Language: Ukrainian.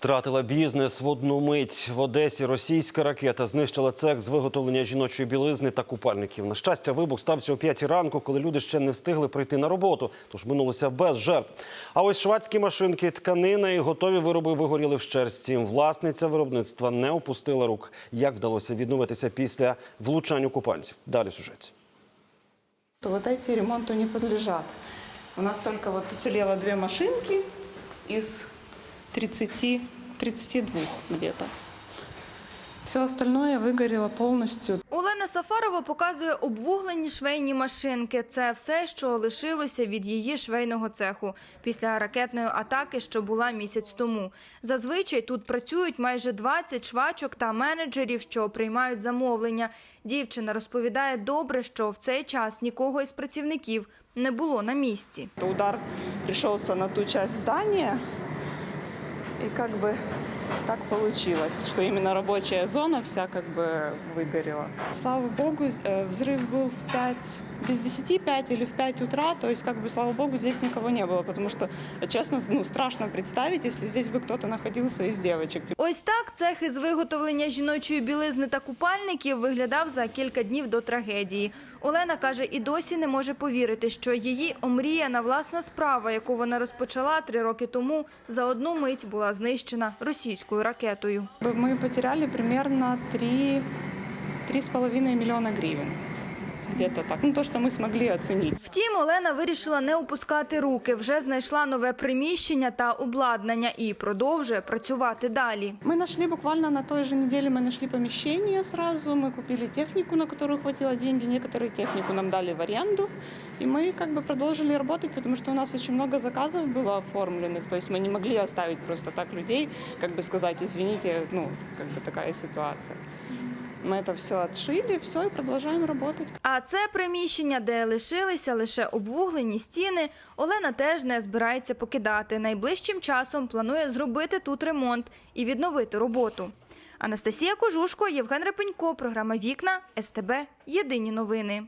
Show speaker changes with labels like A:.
A: Втратила бізнес в одну мить. В Одесі російська ракета знищила цех з виготовлення жіночої білизни та купальників. На щастя, вибух стався о п'ятій ранку, коли люди ще не встигли прийти на роботу, тож минулося без жертв. А ось швадські машинки, тканина і готові вироби вигоріли вщерть. Втім, власниця виробництва не опустила рук. Як вдалося відновитися після влучань окупантів? Далі в сюжеті.
B: то вот эти ремонту не подлежат. У нас только вот уцелело две машинки из 30, 32 где-то. Все остальное выгорело полностью.
C: Олена Сафарова показує обвуглені швейні машинки. Це все, що лишилося від її швейного цеху після ракетної атаки, що була місяць тому. Зазвичай тут працюють майже 20 швачок та менеджерів, що приймають замовлення. Дівчина розповідає добре, що в цей час нікого із працівників не було на місці.
B: Удар пришелся на ту часть здания, и как бы так получилось, что именно рабочая зона вся как бы выгорела. Слава богу, з- э, взрыв был в 5, без 10 5 или в 5 утра, то есть как бы, слава богу, здесь никого не было, потому что, честно, ну, страшно представить, если здесь бы кто-то находился из девочек.
C: Ось так цех із виготовлення жіночої білизни та купальників виглядав за кілька днів до трагедії. Олена каже, і досі не може повірити, що її омріяна власна справа, яку вона розпочала три роки тому, за одну мить була знищена російською ракетою.
B: Ми потеряли 3, 3,5 мільйона гривен. Где-то так. Ну, то, что мы смогли оценить.
C: Втім, Олена вирішила не опускати руки. Вже знайшла нове приміщення та обладнання і продовжує працювати далі.
B: Мы нашли буквально на той же неделе, мы нашли помещение сразу, мы купили технику, на которую хватило деньги, некоторую технику нам дали в аренду, и мы как бы продолжили работать, потому что у нас очень много заказов было оформленных, то есть мы не могли оставить просто так людей, как бы сказать, извините, ну, как бы такая ситуация. Мы это все отшили, все, і продовжуємо працювати.
C: А це приміщення, де лишилися лише обвуглені стіни, Олена теж не збирається покидати. Найближчим часом планує зробити тут ремонт і відновити роботу. Анастасія Кожушко, Євген Репенько, програма Вікна СТБ. Єдині новини.